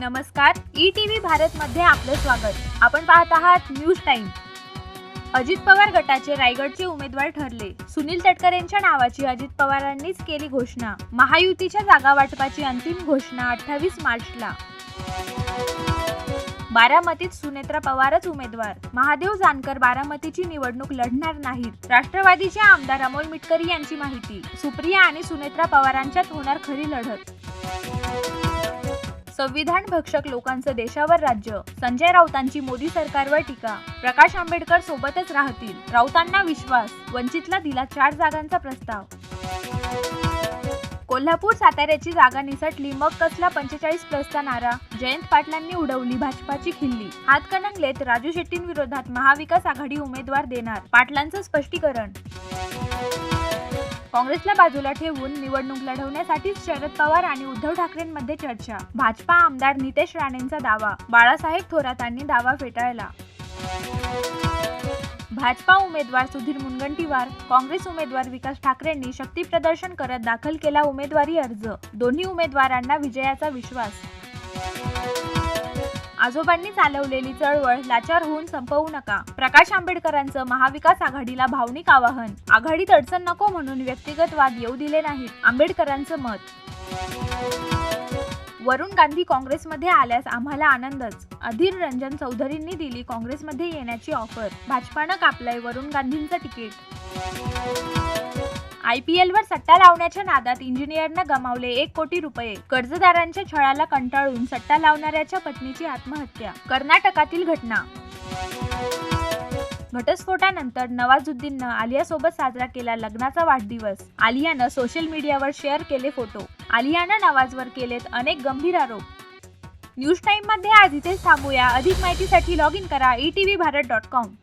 नमस्कार E TV Bharat मध्ये आपलं स्वागत. आपण पाहत आहात न्यूज टाइम अजित पवार गटाचे रायगडचे उमेदवार ठरले. सुनील तटकरेंच्या नावाची अजित पवारांनीच केली घोषणा. महायुतीच्या जागा वाटपाची अंतिम घोषणा अठ्ठावीस मार्चला. बारामतीत सुनेत्रा पवारच उमेदवार. महादेव जानकर बारामतीची निवडणूक लढणार नाहीत. राष्ट्रवादीचे आमदार अमोल मिटकरी यांची माहिती. सुप्रिया आणि सुनेत्रा पवारांच्यात होणार खरी लढत. संविधान भक्षक लोकांचं देशावर राज्य. संजय राऊतांची मोदी सरकारवर टीका. प्रकाश आंबेडकर सोबतच राहतील. राऊतांना विश्वास. वंचितला दिला चार जागांचा प्रस्ताव. कोल्हापूर साताऱ्याची जागा निसटली मग कसला पंचेचाळीस प्लसचा नारा? जयंत पाटलांनी उडवली भाजपाची खिल्ली. हातकणंगलेत राजू शेट्टींविरोधात महाविकास आघाडी उमेदवार देणार पाटलांचं स्पष्टीकरण. काँग्रेसला बाजूला ठेवून निवडणूक लढवण्यासाठीच शरद पवार आणि उद्धव ठाकरेंमध्ये चर्चा. भाजपा आमदार नितेश राणेंचा दावा. बाळासाहेब थोरातांनी दावा फेटाळला. भाजपा उमेदवार सुधीर मुनगंटीवार काँग्रेस उमेदवार विकास ठाकरेंनी शक्ती प्रदर्शन करत दाखल केला उमेदवारी अर्ज. दोन्ही उमेदवारांना विजयाचा विश्वास. आजोबांनी चालवलेली चळवळ लाचार होऊन संपवू नका. प्रकाश आंबेडकरांचं महाविकास आघाडीला भावनिक आवाहन. आघाडीत अडचण नको म्हणून व्यक्तिगत वाद येऊ दिले नाहीत आंबेडकरांचं मत. वरुण गांधी काँग्रेसमध्ये आल्यास आम्हाला आनंदच. अधीर रंजन चौधरींनी दिली काँग्रेसमध्ये येण्याची ऑफर. भाजपानं कापलंय वरुण गांधींचं तिकीट. आय पी एल वर सट्टा लावण्याच्या नादात इंजिनियरनं गमावले एक कोटी रुपये. कर्जदारांच्या छळाला कंटाळून सट्टा लावणाऱ्याच्या पत्नीची आत्महत्या. कर्नाटकातील घटना. घटस्फोटानंतर नवाजुद्दीननं आलियासोबत साजरा केला लग्नाचा वाढदिवस. आलियानं सोशल मीडियावर शेअर केले फोटो. आलियानं नवाजवर केलेत अनेक गंभीर आरोप. न्यूज टाइममध्ये आज इथेच थांबूया. अधिक माहितीसाठी लॉग इन करा E T V Bharat dot com